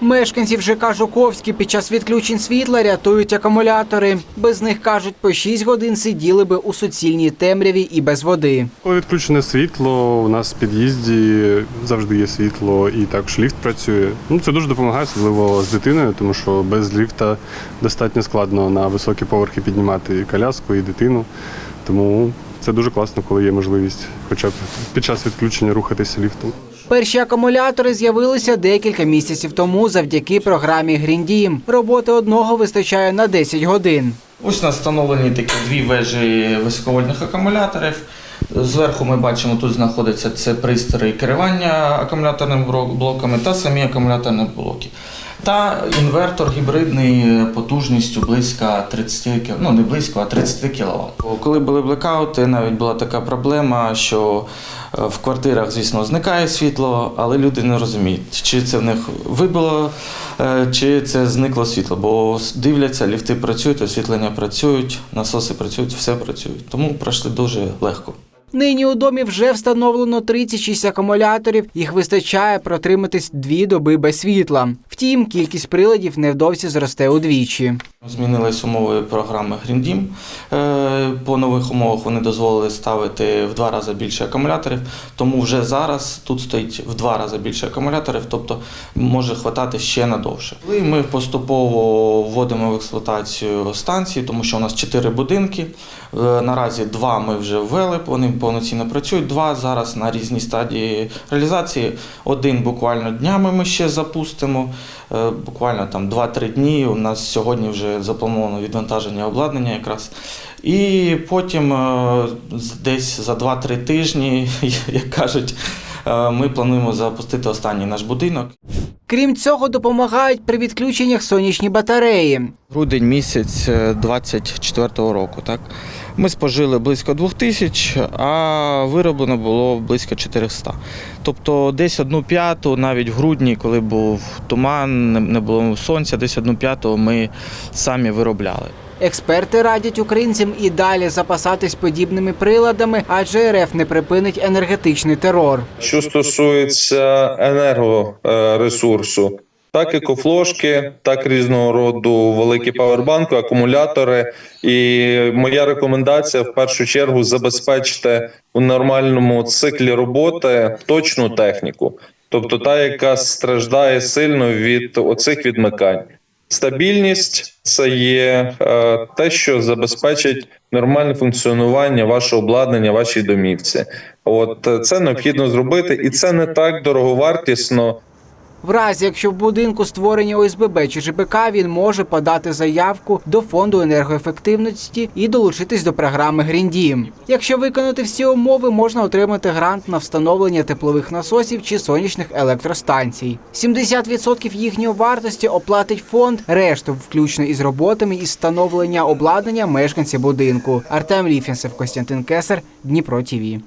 Мешканців ЖК Жуковський під час відключень світла рятують акумулятори. Без них кажуть, по 6 годин сиділи би у суцільній темряві і без води. Коли відключене світло, у нас в під'їзді завжди є світло і також ліфт працює. Ну, це дуже допомагає, особливо з дитиною, тому що без ліфта достатньо складно на високі поверхи піднімати і коляску, і дитину. Тому це дуже класно, коли є можливість хоча б під час відключення рухатися ліфтом. Перші акумулятори з'явилися декілька місяців тому завдяки програмі Гріндім. Роботи одного вистачає на 10 годин. Ось нас встановлені такі дві вежі високовольтних акумуляторів. Зверху ми бачимо, тут знаходиться це пристрої керування акумуляторними блоками та самі акумуляторні блоки. Та інвертор гібридний потужністю близько 30 кіл- ну не близько, а 30 кВт. Коли були блекаути, навіть була така проблема, що е, в квартирах, звісно, зникає світло, але люди не розуміють, чи це в них вибило, е, чи це зникло світло. Бо дивляться, ліфти працюють, освітлення працюють, насоси працюють, все працює. Тому пройшли дуже легко. Нині у домі вже встановлено 36 акумуляторів. Їх вистачає протриматись дві доби без світла. Втім, кількість приладів невдовзі зросте удвічі. Змінились умови програми Green Team. Е, По нових умовах вони дозволили ставити в два рази більше акумуляторів, тому вже зараз тут стоїть в два рази більше акумуляторів, тобто може хватати ще надовше. І Ми поступово вводимо в експлуатацію станції, тому що у нас чотири будинки. Е, Наразі два ми вже ввели, вони повноцінно працюють. Два зараз на різній стадії реалізації. Один буквально днями ми ще запустимо. Е, Буквально там 2-3 дні. У нас сьогодні вже заплановано відвантаження обладнання якраз. І потім е, десь за 2-3 тижні, як кажуть, е, ми плануємо запустити останній наш будинок. Крім цього, допомагають при відключеннях сонячні батареї. Грудень місяць 24-го року. Так? Ми спожили близько 2000, а вироблено було близько 400. Тобто десь одну п'яту, навіть в грудні, коли був туман, не- не було сонця, десь одну п'яту ми самі виробляли. Експерти радять українцям і далі запасатись подібними приладами, адже РФ не припинить енергетичний терор. Що стосується енергоресурсу, так екофлошки, так різного роду великі павербанки, акумулятори. І моя рекомендація в першу чергу забезпечте у нормальному циклі роботи точну техніку, тобто та, яка страждає сильно від оцих відмикань. Стабільність це є е, те, що забезпечить нормальне функціонування вашого обладнання, вашій домівці. От е, це необхідно зробити, і це не так дороговартісно, В разі, якщо в будинку створені ОСББ чи ЖБК, він може подати заявку до фонду енергоефективності і долучитись до програми Гріндім. Якщо виконати всі умови, можна отримати грант на встановлення теплових насосів чи сонячних електростанцій. 70% їхньої вартості оплатить фонд, решту включно із роботами із встановлення обладнання мешканці будинку. Артем Ліфінцев, Костянтин Кесар, Дніпро ТІВІ.